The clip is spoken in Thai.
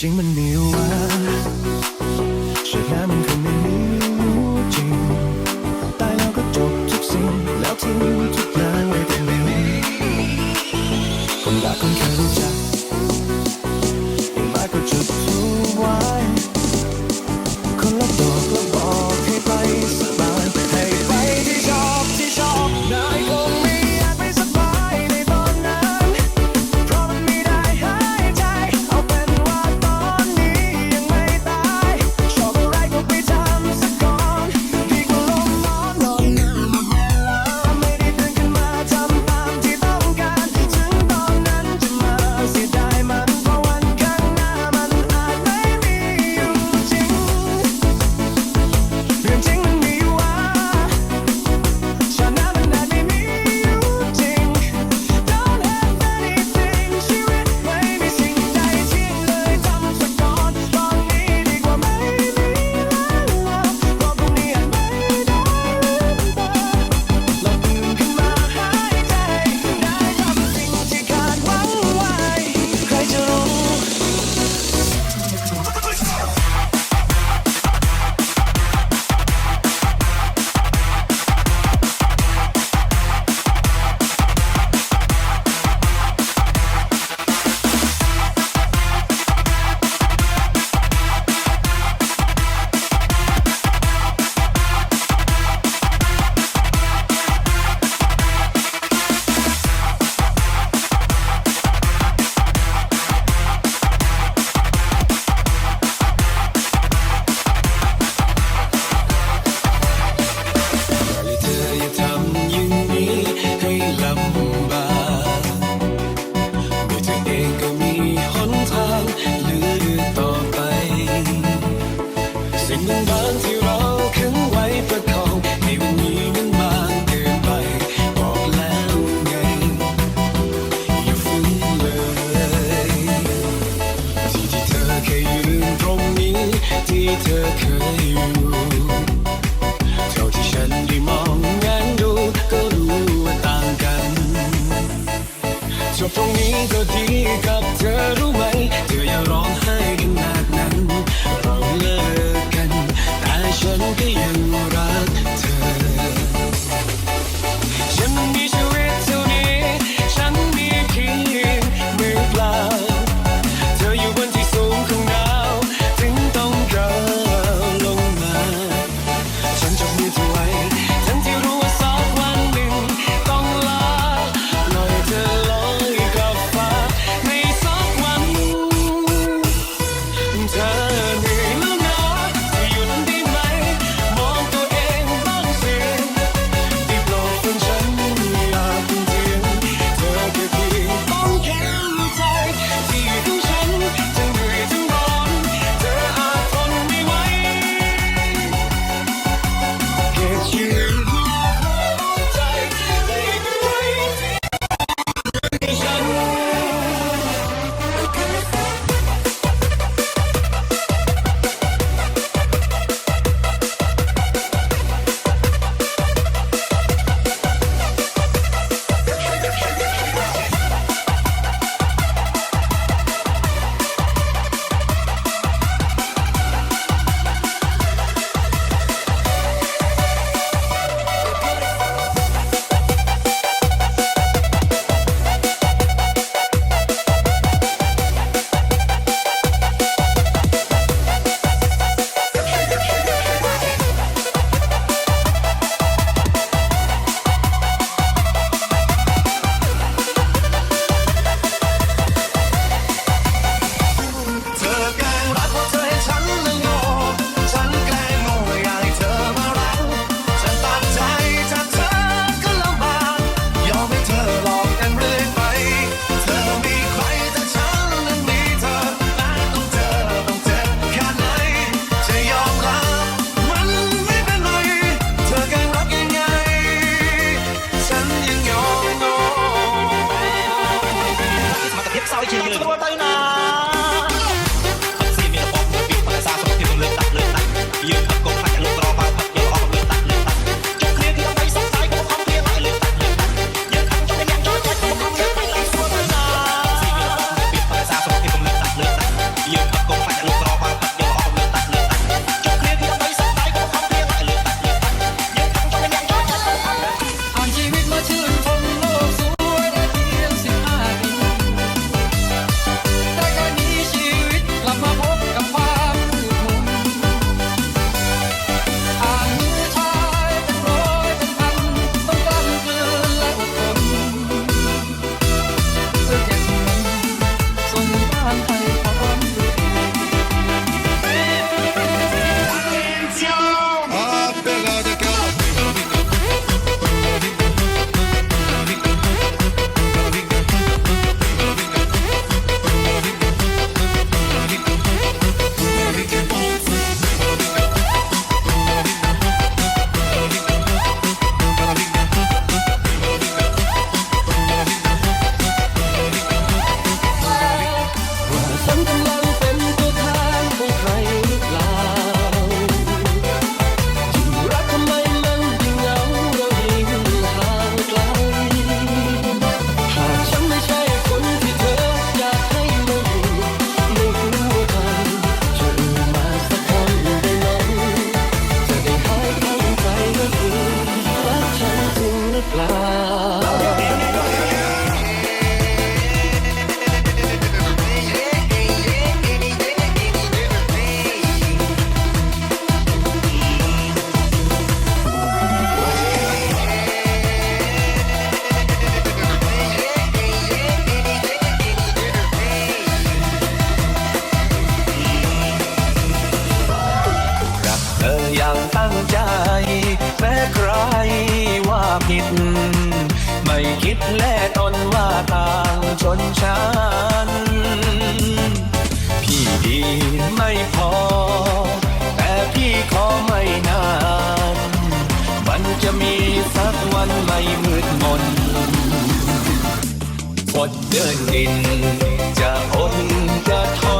进门，你问。 เธอเคยอยู่เท่าที่ฉันได้มองงั้นดูก็รู้ว่าต่างกันจบตรงนี้ก็ดีกับเธอ นฉัน พี่ดีไม่พอ แต่พี่ขอไม่นาน มันจะมีสักวันไม่มืดมนอดเดินดิน จะอดจะทน